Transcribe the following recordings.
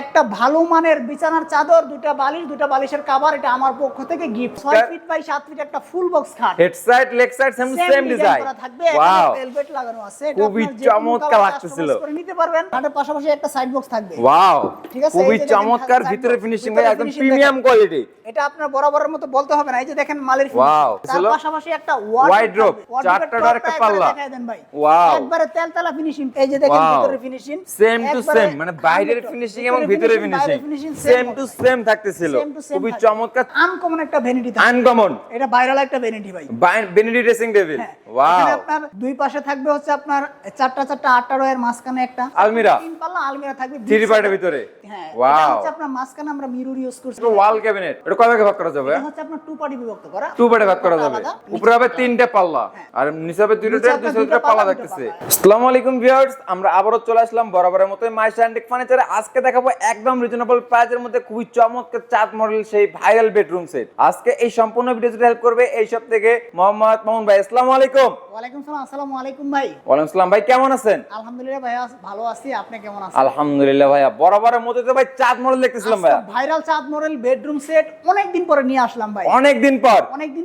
একটা ভালো মানের বিছানার চাদর দুটা বালিশ দুটা বালিশের কাভার এটা আমার পক্ষ থেকে গিফট ছয় ফিট বাই সাত ফিট একটা ফুল বক্স খাট। Head side leg side same same design করা থাকবে ওয়াও ভেলভেট লাগানো আছে এটা খুবই চমৎকার লাগতেছিল। করে নিতে পারবেন। খাটের পাশাপাশি একটা সাইড বক্স থাকবে। ওয়াও ঠিক আছে, খুবই চমৎকার ভিতরে ফিনিশিং ভাই একদম প্রিমিয়াম কোয়ালিটি এটা আপনার বরাবরের মতো বলতে হবে না এই যে দেখেন মালের finishing। তার পাশাপাশি একটা Wardrobe, চারটা আর একটা পাল্লা। Wow. একবারে তেলতলা ফিনিশিং এই যে দেখেন ভিতরে ফিনিশিং সেম টু সেম মানে বাইরের ফিনিশিং এবং ভিতরে ফিনিশিং সেম টু সেম থাকতেছিল। খুবই চমৎকার। আনকমন একটা ভ্যানিটি আনকমন এটা ভাইরাল একটা ভ্যানিটি ভাই। ড্রেসিং টেবিল হ্যাঁ, ওয়াও আপনার দুই পাশে থাকবে হচ্ছে আপনার চারটা চারটা আটটা রয়ের মাঝখানে একটা। আলমিরা। তিন পাল্লা আলমিরা থাকবে। থ্রি পার্টের ভিতরে। হ্যাঁ। ওয়াও হচ্ছে আপনার মাঝখানে আমরা মিরর ইউজ করছি। ওয়াল ক্যাবিনেট এটা কয় ভাগে ভাগ করা যাবে? এটা হচ্ছে আপনার টু পার্টি বিভক্ত করা। টু পার্টে ভাগ করা যাবে। উপরে হবে তিনটে পাল্লা। আর নিচে হবে দুইটা দুইটা দুইটা পাল্লা থাকতেছে আসসালামু আলাইকুম ভিউয়ার্স আমরা আবারও চলে আসলাম বরাবরের মতো মাইশা অ্যান্টিক ফার্নিচারে আজকে দেখাবো একদম রিজনেবল প্রাইসের মধ্যে খুবই চমৎকার চাঁদ মডেল সেই ভাইরাল বেডরুম সেট আজকে এই সম্পূর্ণ ভিডিওতে হেল্প করবে এই সব থেকে মোহাম্মদ মামুন ভাই। আসসালামু আলাইকুম। ওয়ালাইকুম সালাম আসসালামু আলাইকুম ভাই। ওয়ালাইকুম আসসালাম ভাই কেমন আছেন? আলহামদুলিল্লাহ ভাই ভালো আছি। আপনি কেমন আছেন? আলহামদুলিল্লাহ ভাইয়া বরাবরের মধ্যে তো ভাই চাঁদ মডেল দেখতেছিলাম ভাইয়া। ভাইরাল চাঁদ মডেল বেডরুম সেট অনেকদিন পরে নিয়ে আসলাম ভাই। অনেকদিন পর।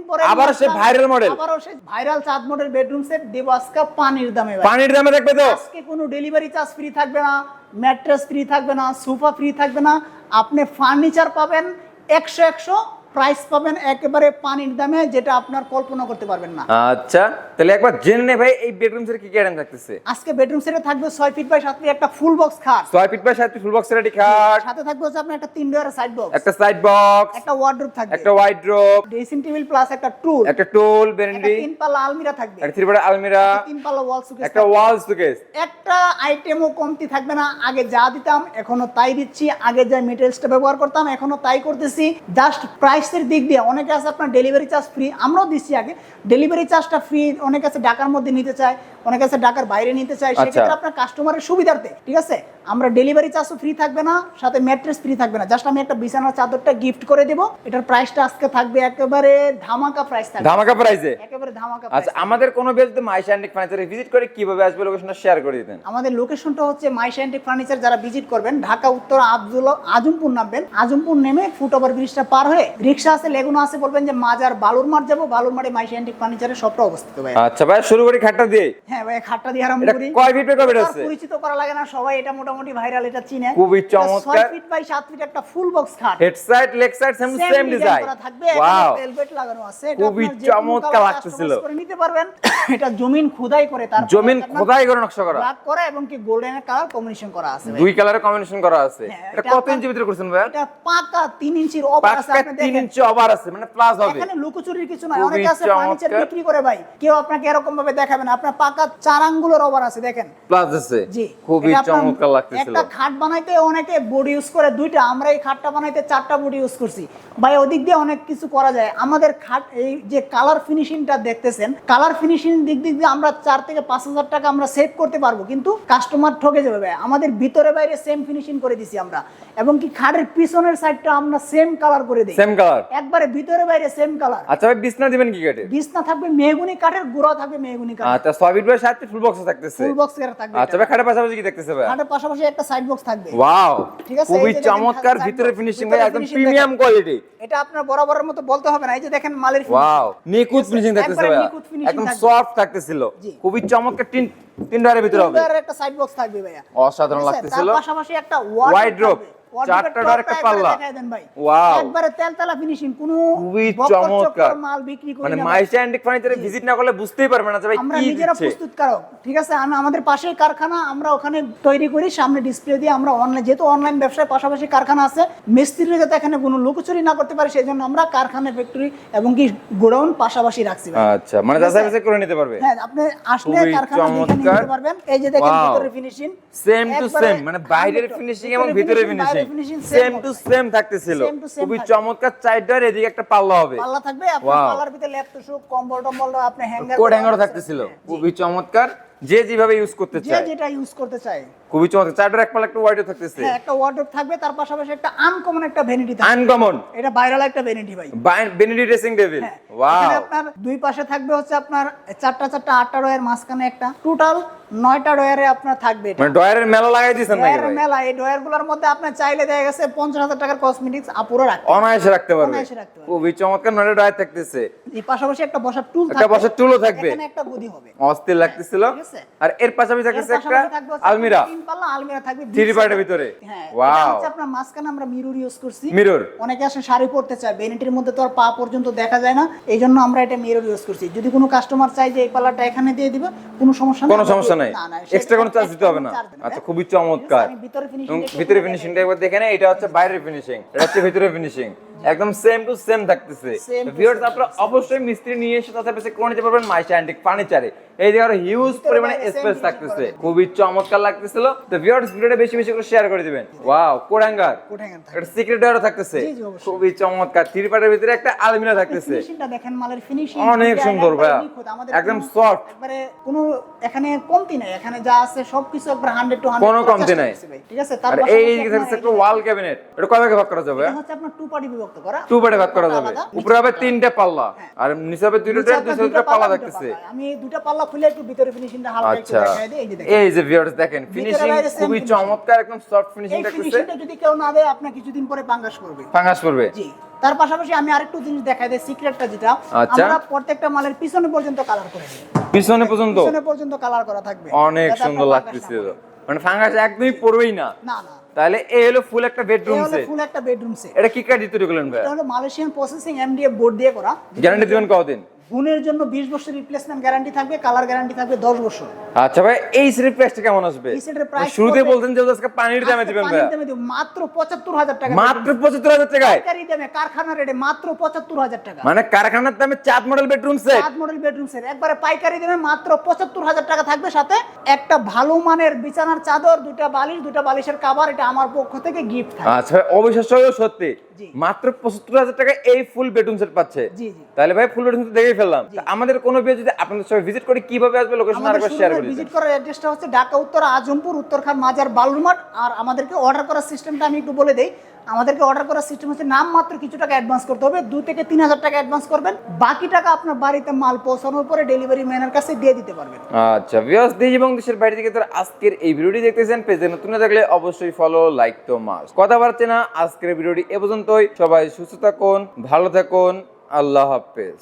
পরে আবারও নিয়ে সে আসলাম। viral model। সে ভাইরাল চাঁদ মডেল বেডরুম সেট দেব আজকে পানির দামে ভাই। পানির দামে দেখবে তো? আজকে কোনো ডেলিভারি চার্জ ফ্রি থাকবে না। ম্যাট্রেস ফ্রি থাকবে না সোফা ফ্রি থাকবে না আপনি ফার্নিচার পাবেন একশো একশো প্রাইস পাবেন একেবারে পানির দামে যেটা আপনার কল্পনা করতে পারবেন না। আচ্ছা তাহলে একবার জেনে নে ভাই এই বেডরুম সেট কি কি আইটেম থাকতেছে? আজকে বেডরুম সেটে থাকবে ছয় ফিট বাই সাত ফিট একটা ফুল বক্স খাট। ছয় ফিট বাই সাত ফিট ফুল বক্স রেডি খাট। সাথে থাকবে হচ্ছে আপনার একটা তিন ডোয়ারের সাইড বক্স একটা সাইড বক্স একটা ওয়ার্ডরোব থাকবে। একটা wide drop dressing table plus একটা টুল একটা টোল বেরেন্ডি তিন পাল্লা আলমিরা থাকবে। একটা থ্রি পার্ট আলমিরা তিন পাল্লা ওয়াল সুকেস একটা ওয়াল সুকেস একটা আইটেমও কমতি থাকবে না আগে যা দিতাম এখনও তাই দিচ্ছি। আগে যা মেটেরিয়ালসটা ব্যবহার করতাম এখনও তাই করতেছি। জাস্ট প্রাইসের দিক দিয়ে অনেকে আছে আপনার ডেলিভারি চার্জ ফ্রি আমরাও দিচ্ছি আগে। ডেলিভারি চার্জটা ফ্রি অনেকে আছে ঢাকার মধ্যে নিতে চায় অনেকে আছে ঢাকার বাইরে নিতে চায়। আচ্ছা। সেক্ষেত্রে আপনার কাস্টমারের সুবিধার্থে ঠিক আছে? আমরা ডেলিভারি চার্জও ফ্রি থাকবে না সাথে ম্যাট্রেস ফ্রি থাকবে না। জাস্ট আমি একটা বিছানার চাদরটা গিফট করে দেবো। এটার প্রাইসটা আজকে থাকবে একেবারে ধামাকা প্রাইস থাকবে। ধামাকা প্রাইসে একেবারে ধামাকা আচ্ছা আমাদের কোনো বেল যদি মাইশা অ্যান্টিক ফার্নিচারে ভিজিট করে কীভাবে আসবে লোকেশনটা শেয়ার করে দিতেন? আমাদের লোকেশনটা হচ্ছে মাই সাইন্টিক ফার্নিচার যারা ভিজিট করবেন ঢাকা উত্তর আব্দুল আজমপুর নামবেন। আজমপুর নেমে ফুট ওভার ব্রিজটা পার হয়ে রিক্সা আছে লেগুনা আছে বলবেন যে মাজার বালুর মাঠ যাব। বালুর মাঠে মাই সাইন্টিক ফার্নিচারের সবটা অবস্থিত ভাই আচ্ছা ভাই শুরু করি খাটটা দিয়ে। হ্যাঁ ভাই খাটটা দিয়ে আরম্ভ করি। কয় ফিট কয় আছে পরিচিত করা লাগে না সবাই এটা মোটামুটি ভাইরাল এটা চিনে খুবই চমৎকার। ছয় ফিট বাই সাত ফিট একটা ফুল বক্স খাট। Head side leg side same same design করা থাকবে ওয়াও ভেলভেট লাগানো আছে খুবই চমৎকার লাগতেছিল। করে নিতে পারবেন। এটা জমিন খোদাই করে তার জমিন খোদাই করে নকশা করা। ব্ল্যাক করা এবং কি গোল্ডেন কালার কম্বিনেশন করা আছে দুই কম্বিনেশন করা আছে। হ্যাঁ, এটা কত ইঞ্চি ভিতরে করছেন ভাই এটা পাকা তিন ইঞ্চির ওভার আছে আপনি দেখেন। ইঞ্চি ওভার আছে মানে প্লাস হবে। এখানে লুকোচুরির কিছু নাই অনেকে আছে ফার্নিচার বিক্রি করে ভাই। কেউ আপনাকে এরকম ভাবে দেখাবে না আপনার পাকা চার আঙ্গুলের ওভার আছে দেখেন। প্লাস আছে। জি খুবই চমৎকার লাগতেছিল একটা খাট বানাইতে অনেকে বডি ইউজ করে দুইটা। আমরা এই খাটটা বানাইতে চারটা বডি ইউজ করছি। ভাই ওদিক দিয়ে অনেক কিছু করা যায়। আমাদের খাট এই যে কালার ফিনিশিংটা দেখতেছেন কালার ফিনিশিং দিক দিক দিয়ে আমরা চার থেকে পাঁচ হাজার টাকা আমরা সেভ করতে পারব কিন্তু কাস্টমার ঠকে যাবে ভাই। আমাদের ভিতরে বাইরে সেম ফিনিশিং করে দিছি আমরা। এবং কি খাটের পিছনের সাইডটা আমরা সেম কালার করে দিই। সেম কালার একবারে ভিতরে বাইরে সেম কালার আচ্ছা ভাই বিছনা দিবেন কি কাটে বিছনা থাকবে মেহগুনি কাঠের গুঁড়া থাকবে মেহগুনি কাঠ আচ্ছা ছয় ফিট বাই সাত ফিট ফুল বক্স থাকতেছে। ফুল বক্স এর থাকবে আচ্ছা ভাই খাটের পাশাপাশি কি দেখতেছে ভাই? খাটের পাশাপাশি একটা সাইড বক্স থাকবে। ওয়াও ঠিক আছে, খুবই চমৎকার ভিতরে ফিনিশিং ভাই একদম প্রিমিয়াম কোয়ালিটি এটা আপনার বরাবরের মতো বলতে হবে না। এই যে দেখেন মালের ওয়াও আছে, ফিনিশিং থাকতেছে ভাই একদম সফট থাকতেছিল। খুবই চমৎকার তিন ভিতরে হবে। একটা সাইড বক্স থাকবে ভাইয়া। অসাধারণ লাগতেছিল তার পাশাপাশি একটা ওয়াইড চারটা ডোর একটা পাল্লা। Wow. একবারে তেলতলা ফিনিশিং কোনো খুবই চমৎকার। মাল বিক্রি করি মানে না অ্যান্টিক ফার্নিচারে ভিজিট না করলে বুঝতেই পারবে না যে ভাই আমরা নিজেরা প্রস্তুতকারক ঠিক আছে? আমি আমাদের পাশেই কারখানা আমরা ওখানে তৈরি করি সামনে ডিসপ্লে দিয়ে আমরা অনলাইন যেহেতু অনলাইন ব্যবসায় পাশাপাশি কারখানা আছে মিস্ত্রিরা যাতে এখানে কোনো লুকোচুরি না করতে পারে সেই জন্য আমরা কারখানা ফ্যাক্টরি এবং কি গোডাউন পাশাপাশি রাখছি আচ্ছা মানে যাচাই বাছাই করে নিতে পারবে? হ্যাঁ আপনি আসলে কারখানা দেখে নিতে পারবেন এই যে দেখেন ফিনিশিং সেম টু সেম মানে বাইরের ফিনিশিং এবং ভিতরে ফিনিশিং সেম টু সেম থাকতেছিল। Same to same খুবই চমৎকার চারটার এদিকে একটা পাল্লা হবে। পাল্লা থাকবে আপনার পাল্লার ভিতরে ল্যাপটপ শুক কম্বল টম্বল আপনি হ্যাঙ্গার কোড হ্যাঙ্গারও থাকতেছিল। খুবই চমৎকার। যে যেভাবে ইউজ করতে যে যেটা ইউজ করতে চায়। খুবই চমৎকার। চারটার এক পাল্লা একটা ওয়াইডও থাকতেছে। হ্যাঁ একটা ওয়ার্ডরোব থাকবে তার পাশাপাশি একটা আনকমন একটা ভ্যানিটি থাকবে। আনকমন এটা ভাইরাল একটা ভ্যানিটি ভাই। বেনেডি ড্রেসিং টেবিল হ্যাঁ, ওয়াও এখানে আপনার দুই পাশে থাকবে হচ্ছে আপনার চারটা চারটা আটটা রয়ের মাঝখানে একটা। টোটাল নয়টা ডয়ারে আপনার থাকবে মানে ডয়ারের মেলা লাগাই দিয়েছেন নাকি ডয়ারের মেলা এই ডয়ারগুলোর মধ্যে আপনার চাইলে দেখা গেছে টাকার কসমেটিক্স আপুরো রাখতে অনায়াসে রাখতে পারবে। অনায়াসে রাখতে পারবে। খুবই চমৎকার নয়টা ডয়ার থাকতেছে। এই পাশাপাশি একটা বসার টুল একটা বসার টুলও থাকবে। এখানে একটা গদি হবে। অস্থির লাগতেছিল। আর এর পাশাপাশি থাকতেছে একটা থাকবে আলমিরা। তিন পাল্লা আলমিরা থাকবে থ্রি পার্টের ভিতরে। হ্যাঁ ওয়াও। আপনার মাঝখানে আমরা মিরর ইউজ করছি। মিরর অনেকে আসে শাড়ি পরতে চায় বেনিটির মধ্যে তো আর পা পর্যন্ত দেখা যায় না। এই জন্য আমরা এটা মিরর ইউজ করছি। যদি কোনো কাস্টমার চাই যে এই পাল্লাটা এখানে দিয়ে দিবে কোনো সমস্যা কোনো সমস্যা নাই। এক্সট্রা কোনো চার্জ দিতে হবে না। আচ্ছা খুবই চমৎকার। ভিতরে ফিনিশিংটা একবার দেখে নেই এটা হচ্ছে বাইরের ফিনিশিং এটা হচ্ছে ভিতরে ফিনিশিং একদম সেম টু সেম থাকতেছে। ভিউয়ার্স আপনারা অবশ্যই মিস্ত্রি নিয়ে এসে তাদের কাছে করে নিতে পারবেন মাইশা অ্যান্টিক ফার্নিচারে এই জায়গার হিউজ পরিমাণে স্পেস থাকতেছে। খুবই চমৎকার লাগতেছিল। তো ভিউয়ার্স ভিডিওটা বেশি বেশি করে শেয়ার করে দিবেন। ওয়াও কোরাঙ্গার কোঠাঙ্গার থাকবে। এটা সিক্রেট ডোরও থাকতেছে। খুবই চমৎকার। থ্রি পার্টের ভিতরে একটা আলমিরা থাকতেছে। ফিনিশিংটা দেখেন মালের ফিনিশিং অনেক সুন্দর ভাইয়া। একদম soft। একবারে কোনো এখানে কমতি নাই। এখানে যা আছে সবকিছু একবার 100 টু 100 কোনো কমতি নাই। ঠিক আছে? আর তার এই পাশাপাশি থাকতেছে একটা ওয়াল ক্যাবিনেট এটা কয় ভাগে ভাগ করা যাবে? এটা হচ্ছে আপনার টু পার্টি করা ভাগ করা যাবে। উপরে হবে তিনটা পাল্লা। আর নিচে হবে পাল্লা পাল্লা। আমি পাল্লা খুলে একটু ভিতরে ফিনিশিংটা হালকা একটু আচ্ছা। দেখাই দিই এই যে দেখেন। এই যে ভিউয়ার্স দেখেন ফিনিশিং খুবই চমৎকার একদম সফট ফিনিশিং এই ফিনিশিংটা যদি কেউ না দেয় আপনি কিছুদিন পরে পাঙ্গাস করবে ফাঙ্গাস করবে জি। তার পাশাপাশি আমি আরেকটু জিনিস দেখাই দিই সিক্রেটটা যেটা। আচ্ছা। আমরা প্রত্যেকটা মালের পিছনে পর্যন্ত কালার করে দিই পিছনে পর্যন্ত? পিছনে পর্যন্ত কালার করা থাকবে। অনেক সুন্দর লাগতেছে। পাঙ্গাস। মানে ফাঙ্গাস একদমই পড়বেই না। না না। তাহলে এই হলো ফুল একটা বেডরুম হলো সেট ফুল একটা বেডরুম সেট এটা কি কাজ দিতে গেলেন ভাই এটা হলো মালয়েশিয়ান প্রসেসিং এমডিএফ বোর্ড দিয়ে করা। গ্যারান্টি দিবেন কতদিন? গুণের জন্য 20 বছর রিপ্লেসমেন্ট গ্যারান্টি থাকবে কালার গ্যারান্টি থাকবে 10 বছর। আচ্ছা ভাই এই সেটের প্রাইসটা কেমন আসবে? এই শুরুতে বলতেন যে আজকে পানির দামে দিবেন ভাই। পানির দামে দিব, মাত্র 75000 টাকা। মাত্র পঁচাত্তর হাজার টাকায়? সরকারি দামে কারখানা রেটে মাত্র 75000 টাকা। মানে কারখানার দামে চাঁদ মডেল বেডরুম সেট সাত মডেল বেডরুম সেট একবারে পাইকারি দামে মাত্র 75000 টাকা থাকবে। সাথে একটা ভালো মানের বিছানার চাদর দুইটা বালিশ দুইটা বালিশের কভার এটা আমার পক্ষ থেকে গিফট থাকবে। আচ্ছা ভাই অবিশ্বাস্য সত্যি। মাত্র পঁচাত্তর হাজার টাকা এই ফুল বেডরুম সেট পাচ্ছে। জি জি। তাহলে ভাই ফুল বেডরুম সেট দেখেই ফেললাম। আমাদের কোনো বিয়ে যদি আপনাদের সবাই ভিজিট করে কীভাবে আসবে লোকেশন আরেকবার শেয়ার করে ভিজিট করার অ্যাড্রেসটা হচ্ছে ঢাকা উত্তর আজমপুর উত্তরখান মাজার বালুরমাঠ আর আমাদেরকে অর্ডার করার সিস্টেমটা আমি একটু বলে দেই। আমাদেরকে অর্ডার করার সিস্টেম হচ্ছে নাম মাত্র কিছু টাকা অ্যাডভান্স করতে হবে। দু থেকে তিন হাজার টাকা অ্যাডভান্স করবেন। বাকি টাকা আপনার বাড়িতে মাল পৌঁছানোর পরে ডেলিভারি ম্যানের কাছে দিয়ে দিতে পারবেন। আচ্ছা ভিউয়ার্স দেশ এবং দেশের বাইরে থেকে তারা আজকের এই ভিডিওটি দেখতেছেন পেজে নতুন না থাকলে অবশ্যই ফলো লাইক তো মাস কথা বাড়ছে না আজকের ভিডিওটি এ পর্যন্তই। সবাই সুস্থ থাকুন ভালো থাকুন আল্লাহ হাফেজ।